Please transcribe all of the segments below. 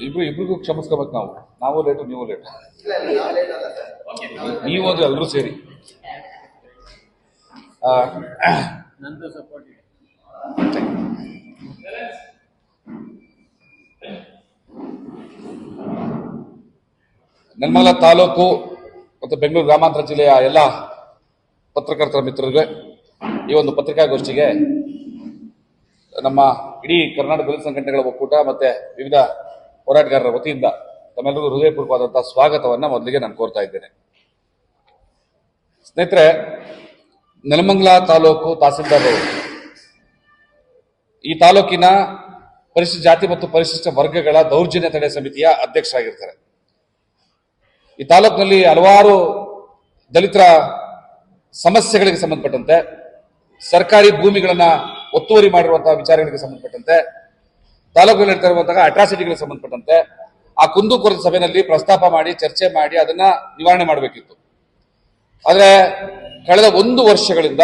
ಇಬ್ರು ಇಬ್ರಿಗೂ ಕ್ಷಮಿಸ್ಕೋಬೇಕು ನಾವು. ನಾವು ಲೇಟು ನೀವು ಲೇಟ್ ನೀವು ಅಂದ್ರೆ ಎಲ್ಲರೂ ಸೇರಿ. ನೆಲಮಂಗಲ ತಾಲೂಕು ಮತ್ತು ಬೆಂಗಳೂರು ಗ್ರಾಮಾಂತರ ಜಿಲ್ಲೆಯ ಎಲ್ಲ ಪತ್ರಕರ್ತರ ಮಿತ್ರರಿಗೆ ಈ ಒಂದು ಪತ್ರಿಕಾಗೋಷ್ಠಿಗೆ ನಮ್ಮ ಇಡೀ ಕರ್ನಾಟಕ ದಲಿತ ಸಂಘಟನೆಗಳ ಒಕ್ಕೂಟ ಮತ್ತೆ ವಿವಿಧ ಹೋರಾಟಗಾರರ ವತಿಯಿಂದ ತಮ್ಮೆಲ್ಲರಿಗೂ ಹೃದಯಪೂರ್ವಕವಾದಂತಹ ಸ್ವಾಗತವನ್ನ ಮೊದಲಿಗೆ ನಾನು ಕೋರ್ತಾ ಇದ್ದೇನೆ. ಸ್ನೇಹಿತರೆ, ನೆಲಮಂಗಲ ತಾಲೂಕು ತಹಸೀಲ್ದಾರ್ ಈ ತಾಲೂಕಿನ ಪರಿಶಿಷ್ಟ ಜಾತಿ ಮತ್ತು ಪರಿಶಿಷ್ಟ ವರ್ಗಗಳ ದೌರ್ಜನ್ಯ ತಡೆ ಸಮಿತಿಯ ಅಧ್ಯಕ್ಷರಾಗಿರ್ತಾರೆ. ಈ ತಾಲೂಕಿನಲ್ಲಿ ಹಲವಾರು ದಲಿತರ ಸಮಸ್ಯೆಗಳಿಗೆ ಸಂಬಂಧಪಟ್ಟಂತೆ, ಸರ್ಕಾರಿ ಭೂಮಿಗಳನ್ನ ಒತ್ತುವರಿ ಮಾಡಿರುವಂತಹ ವಿಚಾರಗಳಿಗೆ ಸಂಬಂಧಪಟ್ಟಂತೆ ತಾಲೂಕಿನಲ್ಲಿ ನಡೀತಾ ಇರುವಂತಹ ಅಟ್ರಾಸಿಟಿಗಳಿಗೆ ಸಂಬಂಧಪಟ್ಟಂತೆ ಆ ಕುಂದುಕೊರತೆ ಸಭೆಯಲ್ಲಿ ಪ್ರಸ್ತಾಪ ಮಾಡಿ, ಚರ್ಚೆ ಮಾಡಿ, ಅದನ್ನ ನಿವಾರಣೆ ಮಾಡಬೇಕಿತ್ತು. ಆದರೆ ಕಳೆದ ಒಂದು ವರ್ಷಗಳಿಂದ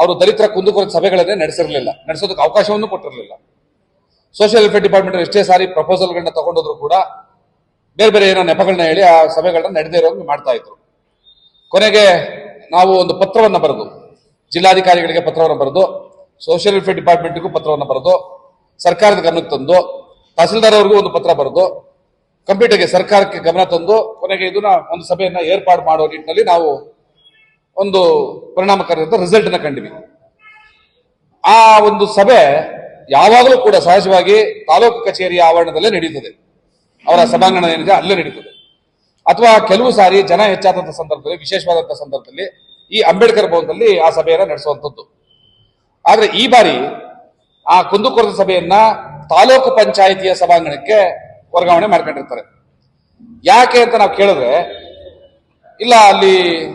ಅವರು ದಲಿತರ ಕುಂದುಕೊರತೆ ಸಭೆಗಳನ್ನೇ ನಡೆಸಿರಲಿಲ್ಲ. ನಡೆಸೋದಕ್ಕೆ ಅವಕಾಶವನ್ನು ಕೊಟ್ಟಿರಲಿಲ್ಲ. ಸೋಷಿಯಲ್ ವೆಲ್ಫೇರ್ ಡಿಪಾರ್ಟ್ಮೆಂಟ್ ಎಷ್ಟೇ ಸಾರಿ ಪ್ರಪೋಸಲ್ಗಳನ್ನ ತಗೊಂಡೋದ್ರು ಕೂಡ ಬೇರೆ ಬೇರೆ ಏನೋ ನೆಪಗಳನ್ನ ಹೇಳಿ ಆ ಸಭೆಗಳನ್ನ ನಡೆದೇ ಇರೋದು ಮಾಡ್ತಾ ಇದ್ರು. ಕೊನೆಗೆ ನಾವು ಒಂದು ಪತ್ರವನ್ನ ಬರೆದು, ಜಿಲ್ಲಾಧಿಕಾರಿಗಳಿಗೆ ಪತ್ರವನ್ನು ಬರೆದು ಸೋಷಿಯಲ್ ವೆಲ್ಫೇರ್ ಡಿಪಾರ್ಟ್ಮೆಂಟ್ಗೂ ಪತ್ರವನ್ನು ಬರೆದು ಸರ್ಕಾರದ ಗಮನಕ್ಕೆ ತಂದು ತಹಸೀಲ್ದಾರ್ ಅವ್ರಿಗೂ ಒಂದು ಪತ್ರ ಬರೆದು ಕಂಪ್ಯೂಟರ್ಗೆ ಸರ್ಕಾರಕ್ಕೆ ಗಮನ ತಂದು, ಕೊನೆಗೆ ಇದನ್ನ ಒಂದು ಸಭೆಯನ್ನ ಏರ್ಪಾಡು ಮಾಡೋ ನಿಟ್ಟಿನಲ್ಲಿ ನಾವು ಒಂದು ಪರಿಣಾಮಕಾರಿಯಾದ ರಿಸಲ್ಟ್ ಅನ್ನ ಕಂಡಿವಿ. ಆ ಒಂದು ಸಭೆ ಯಾವಾಗಲೂ ಕೂಡ ಸಹಜವಾಗಿ ತಾಲೂಕು ಕಚೇರಿಯ ಆವರಣದಲ್ಲೇ ನಡೀತದೆ. ಅವರ ಸಭಾಂಗಣ ಏನಿದೆ ಅಲ್ಲೇ ನಡೀತದೆ. ಅಥವಾ ಕೆಲವು ಸಾರಿ ಜನ ಹೆಚ್ಚಾದಂತಹ ಸಂದರ್ಭದಲ್ಲಿ ವಿಶೇಷವಾದಂತಹ ಸಂದರ್ಭದಲ್ಲಿ ಈ ಅಂಬೇಡ್ಕರ್ ಭವನದಲ್ಲಿ ಆ ಸಭೆಯನ್ನ ನಡೆಸುವಂಥದ್ದು. ಆದ್ರೆ ಈ ಬಾರಿ ಆ ಕುಂದುಕೊರತೆ ಸಭೆಯನ್ನ ತಾಲೂಕು ಪಂಚಾಯಿತಿಯ ಸಭಾಂಗಣಕ್ಕೆ ವರ್ಗಾವಣೆ ಮಾಡ್ಕೊಂಡಿರ್ತಾರೆ. ಯಾಕೆ ಅಂತ ನಾವು ಕೇಳಿದ್ರೆ, ಇಲ್ಲ ಅಲ್ಲಿ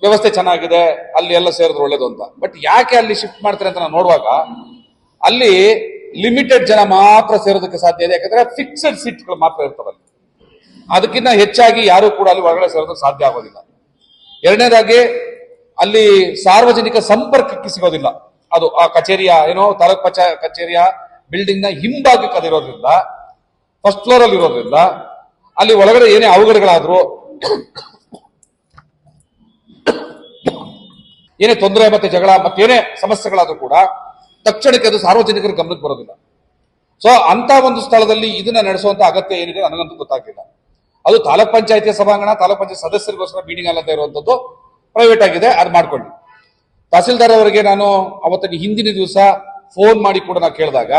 ವ್ಯವಸ್ಥೆ ಚೆನ್ನಾಗಿದೆ, ಅಲ್ಲಿ ಎಲ್ಲ ಸೇರಿದ್ರೆ ಒಳ್ಳೇದು ಅಂತ. ಬಟ್ ಯಾಕೆ ಅಲ್ಲಿ ಶಿಫ್ಟ್ ಮಾಡ್ತಾರೆ ಅಂತ ನಾವು ನೋಡುವಾಗ, ಅಲ್ಲಿ ಲಿಮಿಟೆಡ್ ಜನ ಮಾತ್ರ ಸೇರೋದಕ್ಕೆ ಸಾಧ್ಯ ಇದೆ. ಯಾಕಂದ್ರೆ ಫಿಕ್ಸೆಡ್ ಸೀಟ್ಗಳು ಮಾತ್ರ ಇರ್ತವಲ್ಲಿ. ಅದಕ್ಕಿಂತ ಹೆಚ್ಚಾಗಿ ಯಾರು ಕೂಡ ಅಲ್ಲಿ ಹೊರಗಡೆ ಸೇರೋದಕ್ಕೆ ಸಾಧ್ಯ ಆಗೋದಿಲ್ಲ. ಎರಡನೇದಾಗಿ, ಅಲ್ಲಿ ಸಾರ್ವಜನಿಕ ಸಂಪರ್ಕಕ್ಕೆ ಸಿಗೋದಿಲ್ಲ. ಅದು ಆ ಕಚೇರಿಯ, ಏನೋ ತಾಲೂಕ್ ಪಂಚ ಕಚೇರಿಯ ಬಿಲ್ಡಿಂಗ್ನ ಅದಿರೋದ್ರಿಂದ ಫಸ್ಟ್ ಫ್ಲೋರ್ ಅಲ್ಲಿ ಇರೋದ್ರಿಂದ, ಅಲ್ಲಿ ಒಳಗಡೆ ಏನೇ ಅವಘಡಗಳಾದ್ರು, ಏನೇ ತೊಂದರೆ ಮತ್ತೆ ಜಗಳ ಮತ್ತೇನೇ ಸಮಸ್ಯೆಗಳಾದ್ರೂ ಕೂಡ, ತಕ್ಷಣಕ್ಕೆ ಅದು ಸಾರ್ವಜನಿಕರ ಗಮನಕ್ಕೆ ಬರೋದಿಲ್ಲ. ಸೊ ಅಂತ ಒಂದು ಸ್ಥಳದಲ್ಲಿ ಇದನ್ನ ನಡೆಸುವಂತ ಅಗತ್ಯ ಏನಿದೆ ನನಗಂತೂ ಗೊತ್ತಾಗ್ಲಿಲ್ಲ ಅದು ತಾಲೂಕ್ ಪಂಚಾಯತಿಯ ಸಭಾಂಗಣ, ತಾಲೂಕ್ ಪಂಚಾಯತ್ ಸದಸ್ಯರಿಗೋಸ್ಕರ ಮೀಟಿಂಗ್ ಅಲ್ಲದೆ ಇರುವಂತದ್ದು ಪ್ರೈವೇಟ್ ಆಗಿದೆ, ಅದು ಮಾಡ್ಕೊಳ್ಳಿ. ತಹಸೀಲ್ದಾರ್ ಅವರಿಗೆ ನಾನು ಅವತ್ತಿಗೆ ಹಿಂದಿನ ದಿವಸ ಫೋನ್ ಮಾಡಿ ಕೂಡ ನಾವು ಕೇಳಿದಾಗ,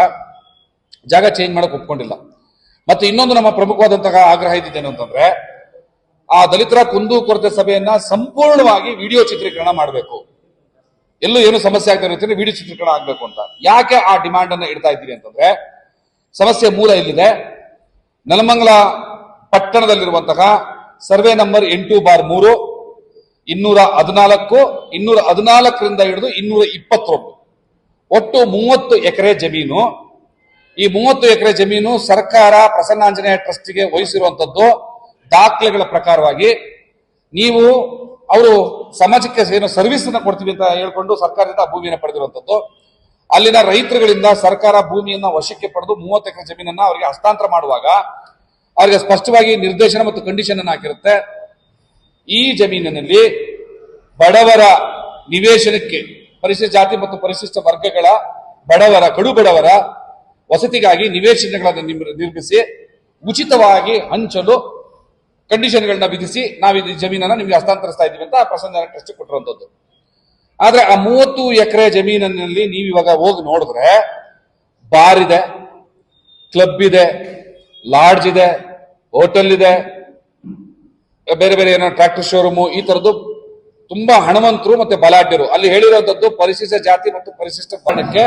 ಜಾಗ ಚೇಂಜ್ ಮಾಡಕ್ ಒಪ್ಕೊಂಡಿಲ್ಲ. ಮತ್ತೆ ಇನ್ನೊಂದು ನಮ್ಮ ಪ್ರಮುಖವಾದಂತಹ ಆಗ್ರಹ ಇದ್ದಿದ್ದೇನು ಅಂತಂದ್ರೆ, ಆ ದಲಿತರ ಕುಂದು ಕೊರತೆ ಸಭೆಯನ್ನ ಸಂಪೂರ್ಣವಾಗಿ ವಿಡಿಯೋ ಚಿತ್ರೀಕರಣ ಮಾಡಬೇಕು. ಎಲ್ಲೂ ಏನು ಸಮಸ್ಯೆ ಆಗ್ತಾ ಇರುತ್ತೆ ವಿಡಿಯೋ ಚಿತ್ರೀಕರಣ ಆಗಬೇಕು ಅಂತ. ಯಾಕೆ ಆ ಡಿಮ್ಯಾಂಡ್ ಅನ್ನ ಇಡ್ತಾ ಇದ್ದೀರಿ ಅಂತಂದ್ರೆ, ಸಮಸ್ಯೆ ಮೂಲ ಇಲ್ಲಿದೆ. ನೆಲಮಂಗಲ ಪಟ್ಟಣದಲ್ಲಿರುವಂತಹ ಸರ್ವೆ ನಂಬರ್ ಎಂಟು ಬಾರ್ ಮೂರು ಇನ್ನೂರ ಹದಿನಾಲ್ಕು, ಇನ್ನೂರ ಹದಿನಾಲ್ಕರಿಂದ ಹಿಡಿದು ಇನ್ನೂರ ಇಪ್ಪತ್ತೊಂದು. ಒಟ್ಟು ಮೂವತ್ತು ಎಕರೆ ಜಮೀನು. ಈ ಮೂವತ್ತು ಎಕರೆ ಜಮೀನು ಸರ್ಕಾರ ಪ್ರಸನ್ನಾಂಜನೇಯ ಟ್ರಸ್ಟ್ಗೆ ವಹಿಸಿರುವಂತದ್ದು ದಾಖಲೆಗಳ ಪ್ರಕಾರವಾಗಿ. ನೀವು ಅವರು ಸಮಾಜಕ್ಕೆ ಏನು ಸರ್ವಿಸ್ ಅನ್ನ ಕೊಡ್ತೀವಿ ಅಂತ ಹೇಳ್ಕೊಂಡು ಸರ್ಕಾರದಿಂದ ಭೂಮಿಯನ್ನು ಪಡೆದಿರುವಂತದ್ದು ಅಲ್ಲಿನ ರೈತರುಗಳಿಂದ ಸರ್ಕಾರ ಭೂಮಿಯನ್ನ ವಶಕ್ಕೆ ಪಡೆದು ಮೂವತ್ತು ಎಕರೆ ಜಮೀನನ್ನ ಅವರಿಗೆ ಹಸ್ತಾಂತರ ಮಾಡುವಾಗ, ಅವರಿಗೆ ಸ್ಪಷ್ಟವಾಗಿ ನಿರ್ದೇಶನ ಮತ್ತು ಕಂಡೀಷನ್ ಅನ್ನು ಹಾಕಿರುತ್ತೆ. ಈ ಜಮೀನಿನಲ್ಲಿ ಬಡವರ ನಿವೇಶನಕ್ಕೆ ಪರಿಶಿಷ್ಟ ಜಾತಿ ಮತ್ತು ಪರಿಶಿಷ್ಟ ವರ್ಗಗಳ ಬಡವರ, ಕಡು ಬಡವರ ವಸತಿಗಾಗಿ ನಿವೇಶನಗಳನ್ನು ನಿರ್ಮಿಸಿ ಉಚಿತವಾಗಿ ಹಂಚಲು ಕಂಡೀಷನ್ಗಳನ್ನ ವಿಧಿಸಿ ನಾವು ಈ ಜಮೀನನ್ನ ನಿಮಗೆ ಹಸ್ತಾಂತರಿಸ್ತಾ ಇದ್ದೀವಿ ಅಂತ ಪ್ರಸನ್ನ ಟ್ರಸ್ಟ್ ಕೊಟ್ಟಿರುವಂತದ್ದು ಆದ್ರೆ ಆ ಮೂವತ್ತು ಎಕರೆ ಜಮೀನಿನಲ್ಲಿ ನೀವು ಇವಾಗ ಹೋಗಿ ನೋಡಿದ್ರೆ ಬಾರ್ ಇದೆ ಕ್ಲಬ್ ಇದೆ ಲಾಡ್ಜ್ ಇದೆ, ಹೋಟೆಲ್ ಇದೆ ಬೇರೆ ಬೇರೆ ಏನೋ ಟ್ರಾಕ್ಟರ್ ಶೋರೂಮು ಈ ತರದ್ದು ತುಂಬಾ ಹಣವಂತರು ಮತ್ತೆ ಬಲಾಢ್ಯರು. ಅಲ್ಲಿ ಹೇಳಿರೋದ್ದು ಪರಿಶಿಷ್ಟ ಜಾತಿ ಮತ್ತು ಪರಿಶಿಷ್ಟ ಪಣಕ್ಕೆ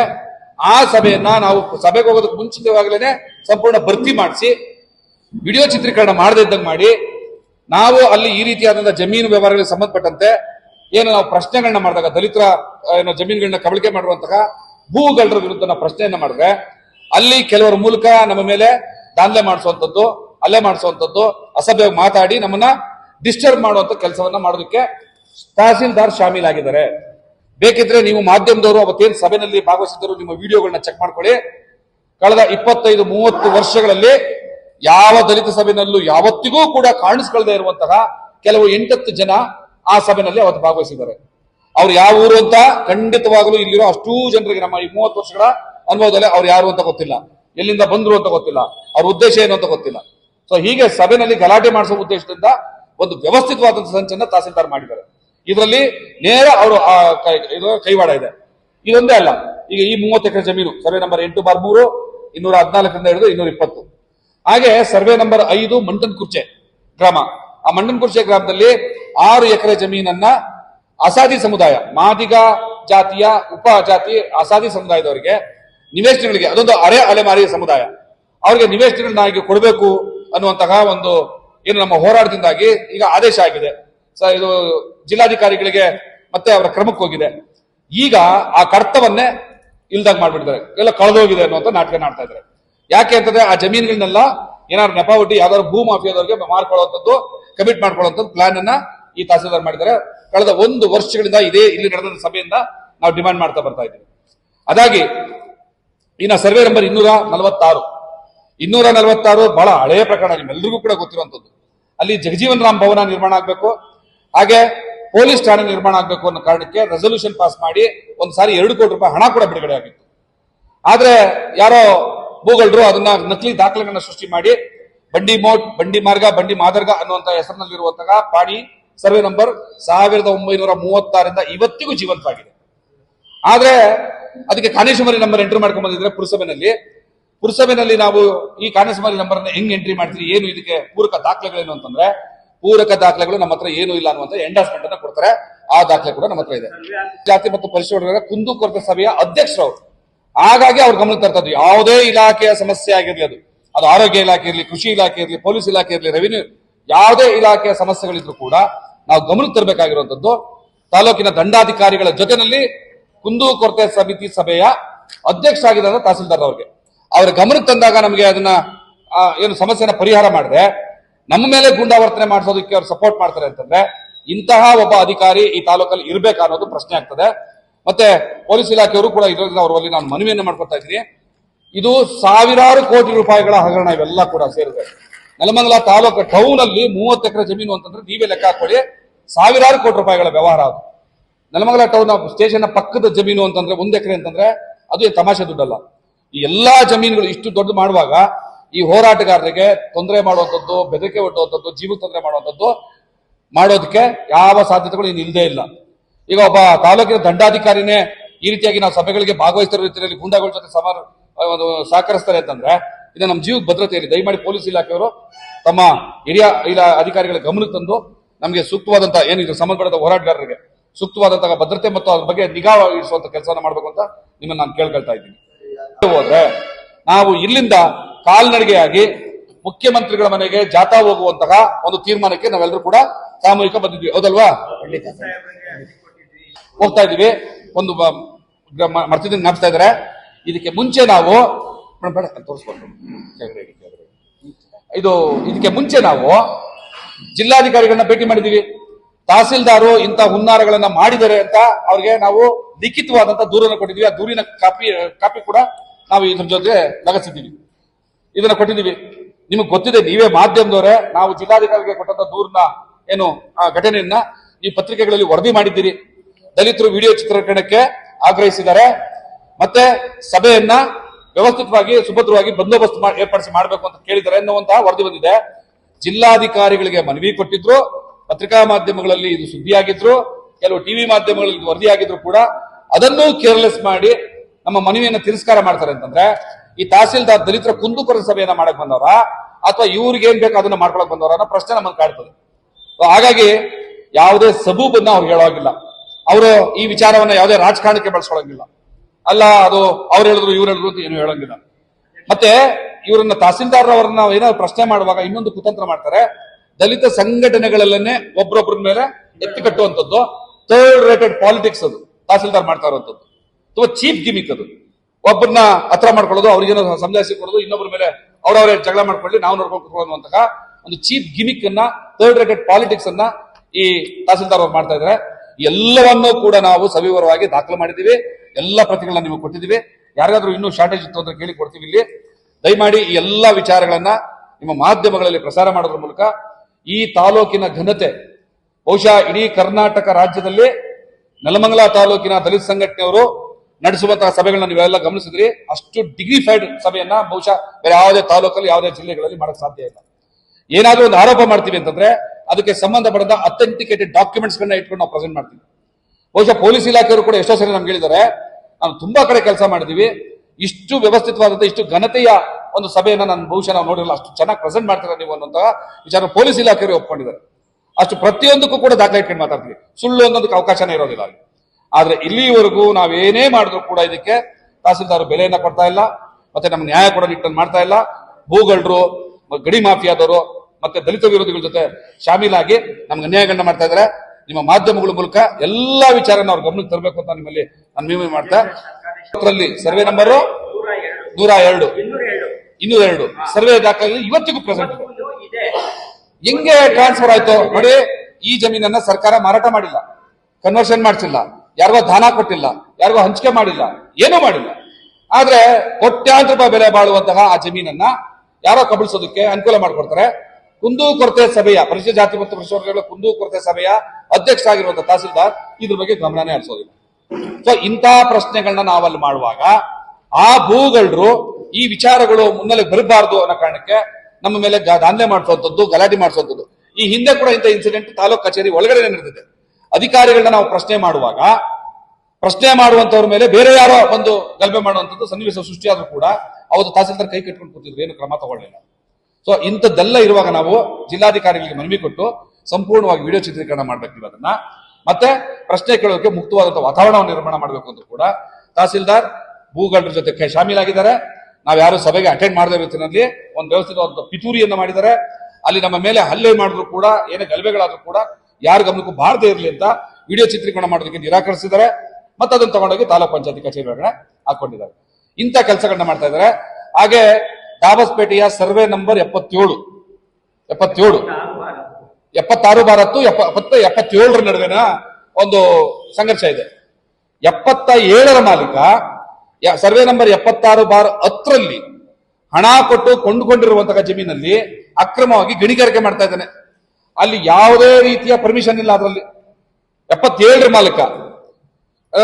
ಆ ಸಭೆಯನ್ನ ನಾವು ಸಭೆಗೆ ಹೋಗೋದಕ್ಕೆ ಮುಂಚಿತವಾಗಲೇ ಸಂಪೂರ್ಣ ಭರ್ತಿ ಮಾಡಿಸಿ, ವಿಡಿಯೋ ಚಿತ್ರೀಕರಣ ಮಾಡದೇ ಇದ್ದಂಗೆ ಮಾಡಿ, ನಾವು ಅಲ್ಲಿ ಈ ರೀತಿಯಾದಂತಹ ಜಮೀನು ವ್ಯವಹಾರಗಳಿಗೆ ಸಂಬಂಧಪಟ್ಟಂತೆ ಏನು ನಾವು ಪ್ರಶ್ನೆಗಳನ್ನ ಮಾಡಿದಾಗ, ದಲಿತರ ಏನೋ ಜಮೀನುಗಳನ್ನ ಕಬಳಿಕೆ ಮಾಡುವಂತಹ ಭೂಗಳರ ವಿರುದ್ಧ ನಾವು ಪ್ರಶ್ನೆಯನ್ನ ಮಾಡಿದ್ರೆ, ಅಲ್ಲಿ ಕೆಲವರ ಮೂಲಕ ನಮ್ಮ ಮೇಲೆ ದಾಂಧಲೆ ಮಾಡಿಸುವಂಥದ್ದು ಅಲ್ಲೇ ಮಾಡಿಸುವಂಥದ್ದು ಅಸಭ್ಯವಾಗಿ ಮಾತಾಡಿ ನಮ್ಮನ್ನ ಡಿಸ್ಟರ್ಬ್ ಮಾಡುವಂತ ಕೆಲಸವನ್ನ ಮಾಡೋದಕ್ಕೆ ತಹಸೀಲ್ದಾರ್ ಶಾಮೀಲಾಗಿದ್ದಾರೆ. ಬೇಕಿದ್ರೆ ನೀವು ಮಾಧ್ಯಮದವರು, ಅವತ್ತೇನು ಸಭೆಯಲ್ಲಿ ಭಾಗವಹಿಸಿದ್ದರು ನಿಮ್ಮ ವಿಡಿಯೋಗಳನ್ನ ಚೆಕ್ ಮಾಡ್ಕೊಳ್ಳಿ. ಕಳೆದ ಇಪ್ಪತ್ತೈದು, ಮೂವತ್ತು ವರ್ಷಗಳಲ್ಲಿ ಯಾವ ದಲಿತ ಸಭೆನಲ್ಲೂ ಯಾವತ್ತಿಗೂ ಕೂಡ ಕಾಣಿಸ್ಕೊಳ್ದೇ ಇರುವಂತಹ ಕೆಲವು ಎಂಟತ್ತು ಜನ ಆ ಸಭೆನಲ್ಲಿ ಅವತ್ತು ಭಾಗವಹಿಸಿದ್ದಾರೆ. ಅವ್ರು ಯಾವ ಊರು ಅಂತ ಖಂಡಿತವಾಗಲೂ ಇಲ್ಲಿರೋ ಅಷ್ಟೂ ಜನರಿಗೆ ನಮ್ಮ ಈ ಮೂವತ್ತು ವರ್ಷಗಳ ಅನುಭವದಲ್ಲಿ ಅವ್ರು ಯಾರು ಅಂತ ಗೊತ್ತಿಲ್ಲ. ಎಲ್ಲಿಂದ ಬಂದ್ರು ಅಂತ ಗೊತ್ತಿಲ್ಲ. ಅವ್ರ ಉದ್ದೇಶ ಏನು ಅಂತ ಗೊತ್ತಿಲ್ಲ. ಸೊ ಹೀಗೆ ಸಭೆನಲ್ಲಿ ಗಲಾಟೆ ಮಾಡಿಸುವ ಉದ್ದೇಶದಿಂದ ಒಂದು ವ್ಯವಸ್ಥಿತವಾದಂತಹ ಸಂಚನ್ನ ತಹಸೀಲ್ದಾರ್ ಮಾಡಿದ್ದಾರೆ. ಇದರಲ್ಲಿ ನೇರ ಅವರು ಇದು ಕೈವಾಡ ಇದೆ. ಇದೊಂದೇ ಅಲ್ಲ, ಈಗ ಈ ಮೂವತ್ತು ಎಕರೆ ಜಮೀನು, ಸರ್ವೆ ನಂಬರ್ ಎಂಟು ಬಾರ್ ಮೂರು, ಇನ್ನೂರ ಹದಿನಾಲ್ಕರಿಂದ ಹಿಡಿದು ಇನ್ನೂರ ಇಪ್ಪತ್ತು. ಹಾಗೆ ಸರ್ವೆ ನಂಬರ್ ಐದು ಮಂಟನ್ ಕುರ್ಚೆ ಗ್ರಾಮ. ಆ ಮಂಡನ್ ಕುರ್ಚೆ ಗ್ರಾಮದಲ್ಲಿ ಆರು ಎಕರೆ ಜಮೀನನ್ನ ಅಸಾದಿ ಸಮುದಾಯ, ಮಾದಿಗ ಜಾತಿಯ, ಉಪ ಜಾತಿ ಅಸಾದಿ ಸಮುದಾಯದವರಿಗೆ ನಿವೇಶನಗಳಿಗೆ, ಅದೊಂದು ಅರೆ ಅಲೆಮಾರಿ ಸಮುದಾಯ. ಅವರಿಗೆ ನಿವೇಶನಗಳನ್ನಾಗಿ ಕೊಡಬೇಕು ಅನ್ನುವಂತಹ ಒಂದು ಏನು ನಮ್ಮ ಹೋರಾಟದಿಂದಾಗಿ ಈಗ ಆದೇಶ ಆಗಿದೆ. ಸ ಇದು ಜಿಲ್ಲಾಧಿಕಾರಿಗಳಿಗೆ ಮತ್ತೆ ಅವರ ಕ್ರಮಕ್ಕೆ ಹೋಗಿದೆ. ಈಗ ಆ ಕರ್ತವನ್ನೇ ಇಲ್ದಾಗ ಮಾಡ್ಬಿಟ್ಟಿದ್ದಾರೆ. ಎಲ್ಲ ಕಳೆದೋಗಿದೆ ಅನ್ನುವಂತ ನಾಟಕ ಮಾಡ್ತಾ ಇದ್ದಾರೆ. ಯಾಕೆ ಅಂತಂದ್ರೆ ಆ ಜಮೀನುಗಳನ್ನೆಲ್ಲ ಏನಾದ್ರು ನೆಪ ಒಡ್ಡಿ ಯಾವ್ದಾದ್ರು ಭೂ ಮಾಫಿಯಾದವ್ರಿಗೆ ಮಾಡ್ಕೊಳ್ಳುವಂಥದ್ದು ಕಮಿಟ್ ಮಾಡ್ಕೊಳ್ಳುವಂಥದ್ದು ಪ್ಲಾನ್ ಅನ್ನ ಈ ತಹಸೀಲ್ದಾರ್ ಮಾಡಿದ್ದಾರೆ. ಕಳೆದ ಒಂದು ವರ್ಷಗಳಿಂದ ಇದೇ ಇಲ್ಲಿ ನಡೆದ ಸಭೆಯಿಂದ ನಾವು ಡಿಮ್ಯಾಂಡ್ ಮಾಡ್ತಾ ಬರ್ತಾ ಇದ್ದೀವಿ. ಅದಾಗಿ, ಇನ್ನ ಸರ್ವೆ ನಂಬರ್ ಇನ್ನೂರ ನಲವತ್ತಾರು. ಇನ್ನೂರ ನಲವತ್ತಾರು ಬಹಳ ಹಳೆಯ ಪ್ರಕರಣ ನಿಮ್ಮೆಲ್ಲರಿಗೂ ಕೂಡ ಗೊತ್ತಿರುವಂತದ್ದು ಅಲ್ಲಿ ಜಗಜೀವನ್ ರಾಮ್ ಭವನ ನಿರ್ಮಾಣ ಆಗಬೇಕು, ಹಾಗೆ ಪೊಲೀಸ್ ಠಾಣೆ ನಿರ್ಮಾಣ ಆಗಬೇಕು ಅನ್ನೋ ಕಾರಣಕ್ಕೆ ರೆಸಲ್ಯೂಷನ್ ಪಾಸ್ ಮಾಡಿ ಒಂದು ಸಾರಿ ಎರಡು ಕೋಟಿ ರೂಪಾಯಿ ಹಣ ಕೂಡ ಬಿಡುಗಡೆ ಆಗಿತ್ತು. ಆದ್ರೆ ಯಾರೋ ಭೂಗಳ್ರು ಅದನ್ನ ನಕಲಿ ದಾಖಲೆಗಳನ್ನ ಸೃಷ್ಟಿ ಮಾಡಿ ಬಂಡಿ ಮೋಟ್, ಬಂಡಿ ಮಾರ್ಗ, ಬಂಡಿ ಮಾದರ್ಗ ಅನ್ನುವಂತ ಹೆಸರಿನಲ್ಲಿರುವಂತಹ ಪಾಣಿ ಸರ್ವೆ ನಂಬರ್ ಸಾವಿರದ ಒಂಬೈನೂರ ಮೂವತ್ತಾರರಿಂದ ಇವತ್ತಿಗೂ ಜೀವಂತವಾಗಿದೆ. ಆದ್ರೆ ಅದಕ್ಕೆ ಕಾನೇಶ್ವರಿ ನಂಬರ್ ಎಂಟ್ರಿ ಮಾಡ್ಕೊಂಡ್ ಬಂದಿದ್ರೆ ಪುರಸಭೆನಲ್ಲಿ. ಪುರಸಭೆನಲ್ಲಿ ನಾವು ಈ ಕಾನೇಶ್ವರಿ ನಂಬರ್ ಹೆಂಗ್ ಎಂಟ್ರಿ ಮಾಡ್ತೀವಿ ಏನು ಇದಕ್ಕೆ ಪೂರಕ ದಾಖಲೆಗಳೇನು ಅಂತಂದ್ರೆ, ಪೂರಕ ದಾಖಲೆಗಳು ನಮ್ಮ ಹತ್ರ ಏನು ಇಲ್ಲ ಅನ್ನುವಂತ ಎಂಡಾಸ್ಮೆಂಟ್ ಅನ್ನ ಕೊಡ್ತಾರೆ. ಆ ದಾಖಲೆ ಕೂಡ ನಮ್ಮ ಹತ್ರ ಇದೆ. ಜಾತಿ ಮತ್ತು ಪರಿಶೋಧನೆ ಕುಂದುಕೊರತೆ ಸಭೆಯ ಅಧ್ಯಕ್ಷರು ಅವರು. ಹಾಗಾಗಿ ಅವ್ರು ಗಮನ ತರ್ತದ್ದು ಯಾವುದೇ ಇಲಾಖೆಯ ಸಮಸ್ಯೆ ಆಗಿರ್ಲಿ ಅದು. ಅದು ಆರೋಗ್ಯ ಇಲಾಖೆ ಇರಲಿ, ಕೃಷಿ ಇಲಾಖೆ ಇರಲಿ, ಪೊಲೀಸ್ ಇಲಾಖೆ ಇರಲಿ ರೆವಿನ್ಯೂ ಯಾವುದೇ ಇಲಾಖೆಯ ಸಮಸ್ಯೆಗಳಿದ್ರು ಕೂಡ ನಾವು ಗಮನಕ್ಕೆ ತರಬೇಕಾಗಿರುವಂತದ್ದು, ತಾಲೂಕಿನ ದಂಡಾಧಿಕಾರಿಗಳ ಜೊತೆನಲ್ಲಿ ಕುಂದು ಕೊರತೆ ಸಮಿತಿ ಸಭೆಯ ಅಧ್ಯಕ್ಷ ಆಗಿದ್ದಾರೆ ತಹಸೀಲ್ದಾರ್ ಅವ್ರಿಗೆ. ಅವ್ರ ಗಮನಕ್ಕೆ ತಂದಾಗ ನಮಗೆ ಅದನ್ನ ಏನು ಸಮಸ್ಯೆನ ಪರಿಹಾರ ಮಾಡಿದ್ರೆ, ನಮ್ಮ ಮೇಲೆ ಗೂಂಡಾವರ್ತನೆ ಮಾಡಿಸೋದಕ್ಕೆ ಅವ್ರು ಸಪೋರ್ಟ್ ಮಾಡ್ತಾರೆ ಅಂತಂದ್ರೆ, ಇಂತಹ ಒಬ್ಬ ಅಧಿಕಾರಿ ಈ ತಾಲೂಕಲ್ಲಿ ಇರ್ಬೇಕಾ ಅನ್ನೋದು ಪ್ರಶ್ನೆ ಆಗ್ತದೆ. ಮತ್ತೆ ಪೊಲೀಸ್ ಇಲಾಖೆಯವರು ಕೂಡ ಇದರಿಂದ ಅವರಲ್ಲಿ ನಾನು ಮನವಿಯನ್ನು ಮಾಡ್ಕೊತಾ ಇದ್ದೀನಿ. ಇದು ಸಾವಿರಾರು ಕೋಟಿ ರೂಪಾಯಿಗಳ ಹಗರಣ ಇವೆಲ್ಲ ಕೂಡ ಸೇರಿದೆ. ನೆಲಮಂಗಲ ತಾಲೂಕು ಟೌನ್ ಅಲ್ಲಿ ಮೂವತ್ತು ಎಕರೆ ಜಮೀನು ಅಂತಂದ್ರೆ ನೀವೇ ಲೆಕ್ಕ ಹಾಕೊಳ್ಳಿ. ಸಾವಿರಾರು ಕೋಟಿ ರೂಪಾಯಿಗಳ ವ್ಯವಹಾರ ಅದು. ನೆಲಮಂಗಲ ಟೌನ್ ಸ್ಟೇಷನ್ ಪಕ್ಕದ ಜಮೀನು ಅಂತಂದ್ರೆ, ಒಂದ್ ಎಕರೆ ಅಂತಂದ್ರೆ, ಅದು ತಮಾಷೆ ದುಡ್ಡಲ್ಲ. ಈ ಎಲ್ಲಾ ಜಮೀನುಗಳು ಇಷ್ಟು ದೊಡ್ಡ ಮಾಡುವಾಗ ಈ ಹೋರಾಟಗಾರರಿಗೆ ತೊಂದರೆ ಮಾಡುವಂಥದ್ದು, ಬೆದರಿಕೆ ಒಡ್ಡುವಂಥದ್ದು, ಜೀವಕ್ಕೆ ತೊಂದರೆ ಮಾಡುವಂಥದ್ದು ಮಾಡೋದಕ್ಕೆ ಯಾವ ಸಾಧ್ಯತೆಗಳು ಇನ್ನು ಇಲ್ಲದೇ ಇಲ್ಲ. ಈಗ ಒಬ್ಬ ತಾಲೂಕಿನ ದಂಡಾಧಿಕಾರಿನೇ ಈ ರೀತಿಯಾಗಿ ನಾವು ಸಭೆಗಳಿಗೆ ಭಾಗವಹಿಸ್ತಿರೋ ರೀತಿಯಲ್ಲಿ ಗುಂಡಾಗಳ ಜೊತೆ ಒಂದು ಸಹಕರಿಸ್ತಾರೆ ಅಂತಂದ್ರೆ ಇದು ನಮ್ಮ ಜೀವಕ್ಕೆ ಭದ್ರತೆ ಇದೆ. ದಯಮಾಡಿ ಪೊಲೀಸ್ ಇಲಾಖೆಯವರು ತಮ್ಮ ಹಿರಿಯ ಇಲಾ ಅಧಿಕಾರಿಗಳ ಗಮನಕ್ಕೆ ತಂದು ನಮಗೆ ಸೂಕ್ತವಾದಂತಹ ಏನಿದೆ ಸಂಬಂಧಪಟ್ಟ ಹೋರಾಟಗಾರರಿಗೆ ಸೂಕ್ತವಾದಂತಹ ಭದ್ರತೆ ಮತ್ತು ಅದ್ರ ಬಗ್ಗೆ ನಿಗಾ ಇರಿಸುವಂತ ಕೆಲಸವನ್ನು ಮಾಡಬೇಕು ಅಂತ ನಿಮ್ಮನ್ನು ನಾನು ಕೇಳ್ಕೊಳ್ತಾ ಇದ್ದೀನಿ. ಹೋದ್ರೆ ನಾವು ಇಲ್ಲಿಂದ ಕಾಲ್ನಡಿಗೆಯಾಗಿ ಮುಖ್ಯಮಂತ್ರಿಗಳ ಮನೆಗೆ ಜಾಥಾ ಹೋಗುವಂತಹ ಒಂದು ತೀರ್ಮಾನಕ್ಕೆ ನಾವೆಲ್ಲರೂ ಕೂಡ ಸಾಮೂಹಿಕ ಬಂದಿದ್ವಿ ಹೌದಲ್ವಾ? ಹೋಗ್ತಾ ಇದೀವಿ ಒಂದು ಮರ್ತಿದ್ದ ಜ್ಞಾಪಿಸ್ತಾ ಇದಾರೆ ಇದಕ್ಕೆ ಮುಂಚೆ ನಾವು ತೋರಿಸ್ಕೊಂಡು. ಇದು, ಇದಕ್ಕೆ ಮುಂಚೆ ನಾವು ಜಿಲ್ಲಾಧಿಕಾರಿಗಳನ್ನ ಭೇಟಿ ಮಾಡಿದೀವಿ ತಹಸೀಲ್ದಾರು ಇಂಥ ಹುನ್ನಾರಗಳನ್ನ ಮಾಡಿದ್ದಾರೆ ಅಂತ ಅವ್ರಿಗೆ ನಾವು ಲಿಖಿತವಾದಂತ ದೂರನ್ನು ಕೊಟ್ಟಿದ್ವಿ ಆ ದೂರಿನ ಕಾಪಿ ಕಾಪಿ ಕೂಡ ನಾವು ಇದ್ರ ಜೊತೆ ಲಗಸಿದ್ದೀವಿ ಇದನ್ನ ಕೊಟ್ಟಿದ್ದೀವಿ. ನಿಮಗೆ ಗೊತ್ತಿದೆ, ನೀವೇ ಮಾಧ್ಯಮದವರೇ, ನಾವು ಜಿಲ್ಲಾಧಿಕಾರಿಗೆ ಕೊಟ್ಟಂತ ದೂರನ್ನ ಏನು, ಆ, ಘಟನೆಯನ್ನ ಈ ಪತ್ರಿಕೆಗಳಲ್ಲಿ ವರದಿ ಮಾಡಿದ್ದೀರಿ. ದಲಿತರು ವಿಡಿಯೋ ಚಿತ್ರೀಕರಣಕ್ಕೆ ಆಗ್ರಹಿಸಿದ್ದಾರೆ. ಮತ್ತೆ ಸಭೆಯನ್ನ ವ್ಯವಸ್ಥಿತವಾಗಿ, ಸುಭದ್ರವಾಗಿ ಬಂದೋಬಸ್ತ್ ಏರ್ಪಡಿಸಿ ಮಾಡಬೇಕು ಅಂತ ಕೇಳಿದ್ದಾರೆ ಎನ್ನುವಂತಹ ವರದಿ ಬಂದಿದೆ. ಜಿಲ್ಲಾಧಿಕಾರಿಗಳಿಗೆ ಮನವಿ ಕೊಟ್ಟಿದ್ರು. ಪತ್ರಿಕಾ ಮಾಧ್ಯಮಗಳಲ್ಲಿ ಇದು ಸುದ್ದಿಯಾಗಿದ್ರು. ಕೆಲವು ಟಿವಿ ಮಾಧ್ಯಮಗಳಲ್ಲಿ ವರದಿಯಾಗಿದ್ರು ಕೂಡ. ಅದನ್ನೂ ಕೇರ್ಲೆಸ್ ಮಾಡಿ ನಮ್ಮ ಮನವಿಯನ್ನು ತಿರಸ್ಕಾರ ಮಾಡ್ತಾರೆ ಅಂತಂದ್ರೆ, ಈ ತಹಸೀಲ್ದಾರ್ ದಲಿತರ ಕುಂದುಕೊರ ಸಭೆಯನ್ನ ಮಾಡಕ್ ಬಂದವರ, ಅಥವಾ ಇವ್ರಿಗೆ ಏನ್ ಬೇಕು ಅದನ್ನ ಮಾಡ್ಕೊಳಕ್ ಬಂದವರ ಅನ್ನೋ ಪ್ರಶ್ನೆ ನಮ್ಮನ್ನು ಕಾಡ್ತದೆ. ಹಾಗಾಗಿ ಯಾವುದೇ ಸಬೂಬನ್ನ ಅವ್ರು ಹೇಳೋಗಿಲ್ಲ. ಅವರು ಈ ವಿಚಾರವನ್ನ ಯಾವುದೇ ರಾಜಕಾರಣಕ್ಕೆ ಬಳಸ್ಕೊಳಂಗಿಲ್ಲ. ಅಲ್ಲ, ಅದು ಅವ್ರು ಹೇಳಿದ್ರು, ಇವ್ರು ಹೇಳಿದ್ರು ಅಂತ ಏನು ಹೇಳಂಗಿಲ್ಲ. ಮತ್ತೆ ಇವರನ್ನ ತಹಸೀಲ್ದಾರ್ ಅವರನ್ನ ಏನಾದ್ರು ಪ್ರಶ್ನೆ ಮಾಡುವಾಗ ಇನ್ನೊಂದು ಕುತಂತ್ರ ಮಾಡ್ತಾರೆ. ದಲಿತ ಸಂಘಟನೆಗಳಲ್ಲೇ ಒಬ್ರೊಬ್ರ ಮೇಲೆ ಎತ್ತಿ ಕಟ್ಟುವಂಥದ್ದು ಥರ್ಡ್ ರೇಟೆಡ್ ಪಾಲಿಟಿಕ್ಸ್ ಅದು, ತಹಸೀಲ್ದಾರ್ ಮಾಡ್ತಾ ಇರುವಂಥದ್ದು. ತುಂಬಾ ಚೀಪ್ ಗಿಮಿಕ್ ಅದು. ಒಬ್ಬರನ್ನ ಹತ್ರ ಮಾಡ್ಕೊಳ್ಳೋದು, ಅವ್ರಿಗೇನೋ ಸಂಜಾಯಿಸಿ ಕೊಡೋದು, ಇನ್ನೊಬ್ಬರ ಮೇಲೆ ಅವರವರೇ ಜಗಳ ಮಾಡ್ಕೊಳ್ಳಿ, ನಾವು ನೋಡ್ಕೊಂಡು ಕೂತ್ಕೊಳ್ಳುವಂತಹ ಒಂದು ಚೀಪ್ ಗಿಮಿಕ್ ಅನ್ನ ಥರ್ಡ್ ರೇಟೆಡ್ ಪಾಲಿಟಿಕ್ಸ್ ಅನ್ನ ಈ ತಹಸೀಲ್ದಾರ್ ಅವ್ರು ಮಾಡ್ತಾ ಇದ್ದಾರೆ. ಎಲ್ಲವನ್ನೂ ಕೂಡ ನಾವು ಸವಿವರವಾಗಿ ದಾಖಲು ಮಾಡಿದ್ದೀವಿ. ಎಲ್ಲ ಪ್ರತಿಗಳನ್ನ ನಿಮಗೆ ಕೊಟ್ಟಿದ್ದೀವಿ. ಯಾರಿಗಾದ್ರೂ ಇನ್ನೂ ಶಾರ್ಟೇಜ್ ಇತ್ತು ಅಂತ ಕೇಳಿ ಕೊಡ್ತೀವಿ ಇಲ್ಲಿ. ದಯಮಾಡಿ ಈ ಎಲ್ಲ ವಿಚಾರಗಳನ್ನ ನಿಮ್ಮ ಮಾಧ್ಯಮಗಳಲ್ಲಿ ಪ್ರಸಾರ ಮಾಡೋದ್ರ ಮೂಲಕ ಈ ತಾಲೂಕಿನ ಘನತೆ, ಬಹುಶಃ ಇಡೀ ಕರ್ನಾಟಕ ರಾಜ್ಯದಲ್ಲಿ ನೆಲಮಂಗಲ ತಾಲೂಕಿನ ದಲಿತ ಸಂಘಟನೆಯವರು ನಡೆಸುವಂತಹ ಸಭೆಗಳನ್ನ ನೀವೆಲ್ಲ ಗಮನಿಸಿದ್ರಿ, ಅಷ್ಟು ಡಿಗ್ನಿಫೈಡ್ ಸಭೆಯನ್ನ ಬಹುಶಃ ಬೇರೆ ಯಾವುದೇ ತಾಲೂಕಲ್ಲಿ, ಯಾವುದೇ ಜಿಲ್ಲೆಗಳಲ್ಲಿ ಮಾಡಕ್ ಸಾಧ್ಯ ಇಲ್ಲ. ಏನಾದ್ರೂ ಒಂದು ಆರೋಪ ಮಾಡ್ತೀವಿ ಅಂತಂದ್ರೆ, ಅದಕ್ಕೆ ಸಂಬಂಧಪಟ್ಟ ಅಥೆಂಟಿಕೇಟೆಡ್ ಡಾಕ್ಯುಮೆಂಟ್ಸ್ ಗಳನ್ನ ಇಟ್ಕೊಂಡು ನಾವು ಪ್ರೆಸೆಂಟ್ ಮಾಡ್ತೀವಿ. ಬಹುಶಃ ಪೊಲೀಸ್ ಇಲಾಖೆಯವರು ಕೂಡ ಎಷ್ಟೋ ಸರಿ ನಮ್ಗೆ ಹೇಳಿದ್ದಾರೆ, ನಾವು ತುಂಬಾ ಕಡೆ ಕೆಲಸ ಮಾಡಿದೀವಿ ಇಷ್ಟು ವ್ಯವಸ್ಥಿತವಾದಂತ, ಇಷ್ಟು ಘನತೆಯ ಒಂದು ಸಭೆಯನ್ನ ನಾನು ಬಹುಶಃ ನಾವು ನೋಡಿರಲ್ಲ, ಅಷ್ಟು ಚೆನ್ನಾಗಿ ಪ್ರೆಸೆಂಟ್ ಮಾಡ್ತೀರಾ ನೀವು ಅನ್ನುವಂತಹ ವಿಚಾರ ಪೊಲೀಸ್ ಇಲಾಖೆಯವರು ಒಪ್ಕೊಂಡಿದ್ದಾರೆ. ಅಷ್ಟು ಪ್ರತಿಯೊಂದಕ್ಕೂ ಕೂಡ ದಾಖಲೆ ಇಟ್ಕೊಂಡು ಮಾತಾಡ್ತೀವಿ. ಸುಳ್ಳು ಅನ್ನೋದಕ್ಕೆ ಅವಕಾಶನೇ ಇರೋದಿಲ್ಲ ಅಲ್ಲಿ. ಆದ್ರೆ ಇಲ್ಲಿವರೆಗೂ ನಾವೇನೇ ಮಾಡಿದ್ರು ಕೂಡ ಇದಕ್ಕೆ ತಹಸೀಲ್ದಾರ್ ಬೆಲೆಯನ್ನ ಕೊಡ್ತಾ ಇಲ್ಲ, ಮತ್ತೆ ನಮ್ಮ ನ್ಯಾಯ ಕೂಡ ನಿಟ್ಟನ್ನು ಮಾಡ್ತಾ ಇಲ್ಲ. ಭೂಗಳರು ಗಡಿ ಮಾಫಿಯಾದವರು, ಮತ್ತೆ ದಲಿತ ವಿರೋಧಿಗಳ ಜೊತೆ ಶಾಮೀಲಾಗಿ ನಮ್ಗೆ ಅನ್ಯಾಯಗಳನ್ನ ಮಾಡ್ತಾ ಇದ್ದಾರೆ ನಿಮ್ಮ ಮಾಧ್ಯಮಗಳ ಮೂಲಕ ಎಲ್ಲಾ ವಿಚಾರನ ಅವ್ರ ಗಮನಕ್ಕೆ ತರಬೇಕು ಅಂತ ನಿಮ್ಮಲ್ಲಿ ನಾನು ಮನವಿ ಮಾಡ್ತಾ. ಸರ್ವೆ ನಂಬರು ನೂರ ಎರಡು ನೂರ ಎರಡು. ಇನ್ನೂರ ಎರಡು. ಸರ್ವೆ ದಾಖಲೆ ಇವತ್ತಿಗೂ ಪ್ರೆಸೆಂಟ್. ಹೆಂಗೆ ಟ್ರಾನ್ಸ್ಫರ್ ಆಯ್ತು ನೋಡಿ, ಈ ಜಮೀನನ್ನ ಸರ್ಕಾರ ಮಾರಾಟ ಮಾಡಿಲ್ಲ. ಕನ್ವರ್ಷನ್ ಮಾಡಿಸಿಲ್ಲ. ಯಾರಿಗೋ ದಾನ ಕೊಟ್ಟಿಲ್ಲ, ಯಾರಿಗೋ ಹಂಚಿಕೆ ಮಾಡಿಲ್ಲ, ಏನೂ ಮಾಡಿಲ್ಲ. ಆದ್ರೆ ಕೋಟ್ಯಾಂತರ ರೂಪಾಯಿ ಬೆಲೆ ಬಾಳುವಂತಹ ಆ ಜಮೀನನ್ನ ಯಾರೋ ಕಬಳಿಸೋದಕ್ಕೆ ಅನುಕೂಲ ಮಾಡಿಕೊಡ್ತಾರೆ. ಕುಂದು ಕೊರತೆ ಸಭೆಯ ಪರಿಶಿಷ್ಟ ಜಾತಿ ಮತ್ತು ಪರಿಶೋಧನೆಗಳ ಕುಂದು ಕೊರತೆ ಸಭೆಯ ಅಧ್ಯಕ್ಷರಾಗಿರುವಂತಹ ತಹಸೀಲ್ದಾರ್ ಇದ್ರ ಬಗ್ಗೆ ಗಮನನೇ ಹರಿಸೋದಿಲ್ಲ. ಸೊ ಇಂತಹ ಪ್ರಶ್ನೆಗಳನ್ನ ನಾವಲ್ಲಿ ಮಾಡುವಾಗ ಆ ಭೂಗಳರು ಈ ವಿಚಾರಗಳು ಮುನ್ನೆಲೆ ಬರಬಾರ್ದು ಅನ್ನೋ ಕಾರಣಕ್ಕೆ ನಮ್ಮ ಮೇಲೆ ದಾಂಧಲೆ ಮಾಡಿಸುವಂಥದ್ದು ಗಲಾಟೆ ಮಾಡಿಸುವಂಥದ್ದು ಈ ಹಿಂದೆ ಕೂಡ ಇಂಥ ಇನ್ಸಿಡೆಂಟ್ ತಾಲೂಕು ಕಚೇರಿ ಒಳಗಡೆ ನಡೆದಿದೆ. ಅಧಿಕಾರಿಗಳನ್ನ ನಾವು ಪ್ರಶ್ನೆ ಮಾಡುವಾಗ, ಪ್ರಶ್ನೆ ಮಾಡುವಂತವ್ರ ಮೇಲೆ ಬೇರೆ ಯಾರೋ ಒಂದು ಗಲಭೆ ಮಾಡುವಂಥದ್ದು ಸನ್ನಿವೇಶ ಸೃಷ್ಟಿಯಾದ್ರೂ ಕೂಡ ಅವತ್ತು ತಹಸೀಲ್ದಾರ್ ಕೈ ಕಟ್ಕೊಂಡು ಕೂತಿದ್ರು, ಏನು ಕ್ರಮ ತಗೊಳ್ಳಿಲ್ಲ. ಸೊ ಇಂಥದ್ದೆಲ್ಲ ಇರುವಾಗ ನಾವು ಜಿಲ್ಲಾಧಿಕಾರಿಗಳಿಗೆ ಮನವಿ ಕೊಟ್ಟು ಸಂಪೂರ್ಣವಾಗಿ ವಿಡಿಯೋ ಚಿತ್ರೀಕರಣ ಮಾಡ್ಬೇಕು ಅದನ್ನ ಮತ್ತೆ ಪ್ರಶ್ನೆ ಕೇಳೋಕೆ ಮುಕ್ತವಾದಂತಹ ವಾತಾವರಣವನ್ನು ನಿರ್ಮಾಣ ಮಾಡಬೇಕು ಅಂತ ಕೂಡ ತಹಸೀಲ್ದಾರ್ ಭೂಗಳ ಜೊತೆ ಕೈ ಶಾಮೀಲಾಗಿದ್ದಾರೆ. ನಾವು ಯಾರು ಸಭೆಗೆ ಅಟೆಂಡ್ ಮಾಡದೇ ರೀತಿಯಲ್ಲಿ ಒಂದು ವ್ಯವಸ್ಥಿತವಾದ ಪಿತೂರಿಯನ್ನ ಮಾಡಿದ್ದಾರೆ. ಅಲ್ಲಿ ನಮ್ಮ ಮೇಲೆ ಹಲ್ಲೆ ಮಾಡಿದ್ರು ಕೂಡ, ಏನೇ ಗಲಭೆಗಳಾದ್ರೂ ಕೂಡ ಯಾರ ಗಮನಕ್ಕೂ ಬಾರದೆ ಇರಲಿ ಅಂತ ವಿಡಿಯೋ ಚಿತ್ರೀಕರಣ ಮಾಡೋದಕ್ಕೆ ನಿರಾಕರಿಸಿದ್ದಾರೆ. ಮತ್ತೆ ಅದನ್ನು ತಗೊಂಡೋಗಿ ತಾಲೂಕ್ ಪಂಚಾಯತಿ ಕಚೇರಿ ಒಳಗಡೆ ಹಾಕೊಂಡಿದ್ದಾರೆ. ಇಂಥ ಕೆಲಸಗಳನ್ನ ಮಾಡ್ತಾ ಇದ್ದಾರೆ. ಹಾಗೆ ಡಾಬಸ್ಪೇಟೆಯ ಸರ್ವೆ ನಂಬರ್ ಎಪ್ಪತ್ತೇಳು. ಎಪ್ಪತ್ತೇಳು. ಎಪ್ಪತ್ತಾರು ಭಾರತ್ತು ಎಪ್ಪತ್ತ, ಎಪ್ಪತ್ತೇಳರ ನಡುವಿನ ಒಂದು ಸಂಘರ್ಷ ಇದೆ. ಎಪ್ಪತ್ತ ಏಳರ ಮಾಲೀಕ ಸರ್ವೆ ನಂಬರ್ ಎಪ್ಪತ್ತಾರು ಬಾರ್ ಹತ್ತರಲ್ಲಿ ಹಣ ಕೊಟ್ಟು ಕೊಂಡುಕೊಂಡಿರುವಂತಹ ಜಮೀನಲ್ಲಿ ಅಕ್ರಮವಾಗಿ ಗಣಿಗಾರಿಕೆ ಮಾಡ್ತಾ ಇದ್ದಾನೆ. ಅಲ್ಲಿ ಯಾವುದೇ ರೀತಿಯ ಪರ್ಮಿಷನ್ ಇಲ್ಲ ಅದರಲ್ಲಿ. ಎಪ್ಪತ್ತೇಳರ ಮಾಲಕ.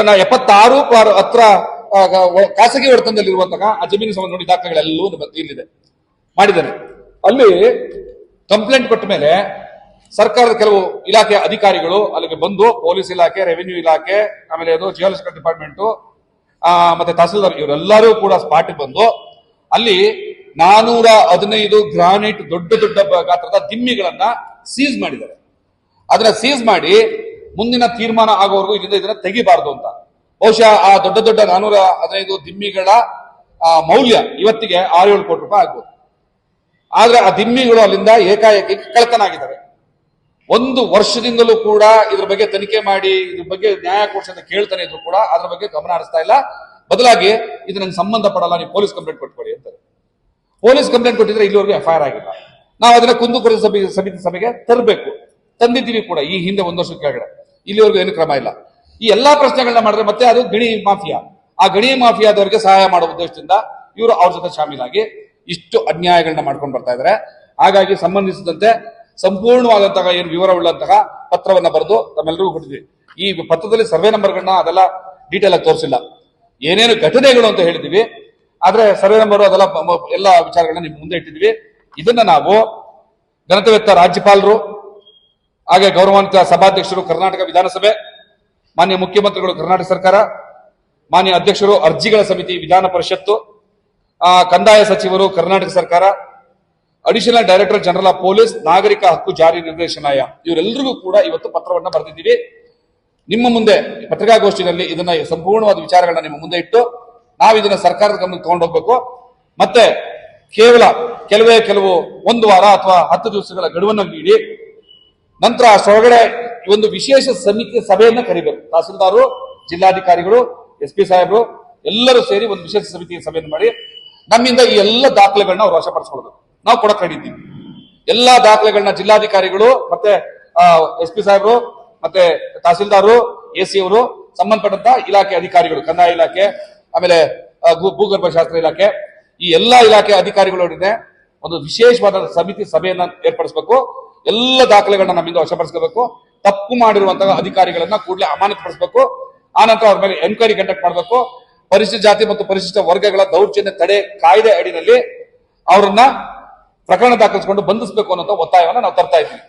ನಾ ಎಪ್ಪತ್ತಾರು ಹತ್ರ ಖಾಸಗಿ ಒಡೆತನದಲ್ಲಿರುವಂತಹ ಆ ಜಮೀನು ಸಂಬಂಧ ನೋಡಿ ದಾಖಲೆಗಳೆಲ್ಲೂ ಇಲ್ಲಿದೆ. ಮಾಡಿದ್ದಾರೆ. ಅಲ್ಲಿ ಕಂಪ್ಲೇಂಟ್ ಕೊಟ್ಟ ಮೇಲೆ ಸರ್ಕಾರದ ಕೆಲವು ಇಲಾಖೆ ಅಧಿಕಾರಿಗಳು ಅಲ್ಲಿಗೆ ಬಂದು ಪೊಲೀಸ್ ಇಲಾಖೆ ರೆವಿನ್ಯೂ ಇಲಾಖೆ, ಆಮೇಲೆ ಅದು ಜಿಯಾಲಜಿಕಲ್ ಡಿಪಾರ್ಟ್ಮೆಂಟ್ ಮತ್ತೆ ತಹಸೀಲ್ದಾರ್ ಇವರೆಲ್ಲರೂ ಕೂಡ ಸ್ಪಾಟ್ ಬಂದು ಅಲ್ಲಿ ನಾನೂರ ಹದಿನೈದು ಗ್ರಾನೈಟ್ ದೊಡ್ಡ ದೊಡ್ಡ ಗಾತ್ರದ ದಿಮ್ಮಿಗಳನ್ನ ಸೀಸ್ ಮಾಡಿದ್ದಾರೆ. ಅದನ್ನ ಸೀಸ್ ಮಾಡಿ ಮುಂದಿನ ತೀರ್ಮಾನ ಆಗೋವರೆಗೂ ಇದರಿಂದ ಇದನ್ನ ತೆಗಿಬಾರದು ಅಂತ. ಬಹುಶಃ ಆ ದೊಡ್ಡ ದೊಡ್ಡ ನಾನೂರ ಹದಿನೈದು ದಿಮ್ಮಿಗಳ ಮೌಲ್ಯ ಇವತ್ತಿಗೆ ಆರು ಏಳು ಕೋಟಿ ರೂಪಾಯಿ ಆಗ್ಬೋದು. ಆದ್ರೆ ಆ ದಿಮ್ಮಿಗಳು ಅಲ್ಲಿಂದ ಏಕಾಏಕಿ ಕಳತನ ಆಗಿದ್ದಾರೆ ಒಂದು ವರ್ಷದಿಂದಲೂ ಕೂಡ ಇದ್ರ ಬಗ್ಗೆ ತನಿಖೆ ಮಾಡಿ, ಇದ್ರ ಬಗ್ಗೆ ನ್ಯಾಯ ಕೊಡಿಸಿ ಅಂತ ಕೇಳ್ತಾನೆ ಇದ್ರು ಕೂಡ ಅದ್ರ ಬಗ್ಗೆ ಗಮನ ಹರಿಸ್ತಾ ಇಲ್ಲ. ಬದಲಾಗಿ ಇದು ನಂಗೆ ಸಂಬಂಧ ಪಡಲ್ಲ ನೀವು ಪೊಲೀಸ್ ಕಂಪ್ಲೇಂಟ್ ಕೊಟ್ಕೊಡಿ ಅಂತಾರೆ. ಪೊಲೀಸ್ ಕಂಪ್ಲೇಂಟ್ ಕೊಟ್ಟಿದ್ರೆ ಇಲ್ಲಿವರೆಗೂ ಎಫ್ ಐ ಆಗಿಲ್ಲ. ನಾವು ಅದನ್ನ ಕುಂದುಕೊರತೆ ಸಭೆ, ಸಮಿತಿ ಸಭೆಗೆ ತರಬೇಕು. ತಂದಿದ್ದೀವಿ ಕೂಡ, ಈ ಹಿಂದೆ ಒಂದು ವರ್ಷದ ಕೆಳಗಡೆ. ಇಲ್ಲಿವರೆಗೂ ಏನು ಕ್ರಮ ಇಲ್ಲ. ಈ ಎಲ್ಲಾ ಪ್ರಶ್ನೆಗಳನ್ನ ಮಾಡಿದ್ರೆ ಮತ್ತೆ ಅದು ಗಣಿ ಮಾಫಿಯಾ. ಆ ಗಣಿ ಮಾಫಿಯಾದವರಿಗೆ ಸಹಾಯ ಮಾಡುವ ಉದ್ದೇಶದಿಂದ ಇವರು ಅವ್ರ ಜೊತೆ ಶಾಮೀಲಾಗಿ ಇಷ್ಟು ಅನ್ಯಾಯಗಳನ್ನ ಮಾಡ್ಕೊಂಡು ಬರ್ತಾ ಇದ್ದಾರೆ ಹಾಗಾಗಿ ಸಂಬಂಧಿಸಿದಂತೆ ಸಂಪೂರ್ಣವಾದಂತಹ ಏನು ವಿವರವುಳ್ಳಂತಹ ಪತ್ರವನ್ನ ಬರೆದು ತಮ್ಮೆಲ್ಲರಿಗೂ ಕೊಟ್ಟಿದ್ವಿ. ಈ ಪತ್ರದಲ್ಲಿ ಸರ್ವೆ ನಂಬರ್ಗಳನ್ನ ಅದೆಲ್ಲ ಡೀಟೇಲ್ ಆಗಿ ತೋರಿಸಿಲ್ಲ. ಏನೇನು ಘಟನೆಗಳು ಅಂತ ಹೇಳ್ತೀವಿ ಆದ್ರೆ ಸರ್ವೆ ನಂಬರ್ ಅದೆಲ್ಲ ಎಲ್ಲ ವಿಚಾರಗಳನ್ನ ನಿಮ್ ಮುಂದೆ ಇಟ್ಟಿದ್ವಿ. ಇದನ್ನ ನಾವು ಘನತೆವೆತ್ತ ರಾಜ್ಯಪಾಲರು, ಹಾಗೆ ಗೌರವಾನ್ವಿತ ಸಭಾಧ್ಯಕ್ಷರು ಕರ್ನಾಟಕ ವಿಧಾನಸಭೆ, ಮಾನ್ಯ ಮುಖ್ಯಮಂತ್ರಿಗಳು ಕರ್ನಾಟಕ ಸರ್ಕಾರ, ಮಾನ್ಯ ಅಧ್ಯಕ್ಷರು ಅರ್ಜಿಗಳ ಸಮಿತಿ, ವಿಧಾನ ಪರಿಷತ್ತು ಕಂದಾಯ ಸಚಿವರು ಕರ್ನಾಟಕ ಸರ್ಕಾರ, additional director general of police, ನಾಗರಿಕ ಹಕ್ಕು ಜಾರಿ ನಿರ್ದೇಶನಾಲಯ ಇವರೆಲ್ಲರಿಗೂ ಕೂಡ ಇವತ್ತು ಪತ್ರವನ್ನ ಬರೆದಿದ್ದೀವಿ. ನಿಮ್ಮ ಮುಂದೆ ಪತ್ರಿಕಾಗೋಷ್ಠಿನಲ್ಲಿ ಇದನ್ನ ಸಂಪೂರ್ಣವಾದ ವಿಚಾರಗಳನ್ನ ನಿಮ್ಮ ಮುಂದೆ ಇಟ್ಟು ನಾವು ಇದನ್ನ ಸರ್ಕಾರದ ಗಮನಕ್ಕೆ ತಗೊಂಡೋಗ್ಬೇಕು. ಮತ್ತೆ ಕೇವಲ ಕೆಲವೇ ಕೆಲವು ಒಂದು ವಾರ ಅಥವಾ ಹತ್ತು ದಿವಸಗಳ ಗಡುವನ್ನು ನೀಡಿ, ನಂತರ ಈ ಒಂದು ವಿಶೇಷ ಸಮಿತಿ ಸಭೆಯನ್ನು ಕರಿಬೇಕು. ತಹಸೀಲ್ದಾರು, ಜಿಲ್ಲಾಧಿಕಾರಿಗಳು ಎಸ್ ಪಿ ಸಾಹೇಬರು, ಎಲ್ಲರೂ ಸೇರಿ ಒಂದು ವಿಶೇಷ ಸಮಿತಿ ಸಭೆಯನ್ನು ಮಾಡಿ, ನಮ್ಮಿಂದ ಈ ಎಲ್ಲ ದಾಖಲೆಗಳನ್ನ ಅವ್ರು ವಶಪಡಿಸ್ಕೊಳ್ಬೇಕು ನಾವು ready ಇದ್ದೀವಿ ಎಲ್ಲಾ ದಾಖಲೆಗಳನ್ನ ಜಿಲ್ಲಾಧಿಕಾರಿಗಳು, ಮತ್ತೆ ಎಸ್ ಪಿ ಸಾಹೇಬರು, ಮತ್ತೆ ತಹಸೀಲ್ದಾರು ಎ ಸಿ ಅವರು ಸಂಬಂಧಪಟ್ಟಂತ ಇಲಾಖೆ ಅಧಿಕಾರಿಗಳು, ಕಂದಾಯ ಇಲಾಖೆ, ಆಮೇಲೆ ಭೂಗರ್ಭಶಾಸ್ತ್ರ ಇಲಾಖೆ ಈ ಎಲ್ಲಾ ಇಲಾಖೆ ಅಧಿಕಾರಿಗಳೊಡನೆ ಒಂದು ವಿಶೇಷವಾದ ಸಮಿತಿ ಸಭೆಯನ್ನ ಏರ್ಪಡಿಸಬೇಕು. ಎಲ್ಲ ದಾಖಲೆಗಳನ್ನ ನಮ್ಮಿಂದ ವಶಪಡಿಸಬೇಕು ತಪ್ಪು ಮಾಡಿರುವಂತಹ ಅಧಿಕಾರಿಗಳನ್ನ ಕೂಡಲೇ ಅಮಾನತುಪಡಿಸಬೇಕು ಆನಂತರ ಅವ್ರ ಮೇಲೆ ಎನ್ಕ್ವೈರಿ ಕಂಡಕ್ಟ್ ಮಾಡಬೇಕು. ಪರಿಶಿಷ್ಟ ಜಾತಿ ಮತ್ತು ಪರಿಶಿಷ್ಟ ವರ್ಗಗಳ ದೌರ್ಜನ್ಯ ತಡೆ ಕಾಯ್ದೆ ಅಡಿನಲ್ಲಿ ಅವರನ್ನ ಪ್ರಕರಣ ದಾಖಲಿಸಿಕೊಂಡು ಬಂಧಿಸಬೇಕು ಅನ್ನೋ ಒತ್ತಾಯವನ್ನು ನಾವು ತರ್ತಾ ಇದ್ದೀವಿ.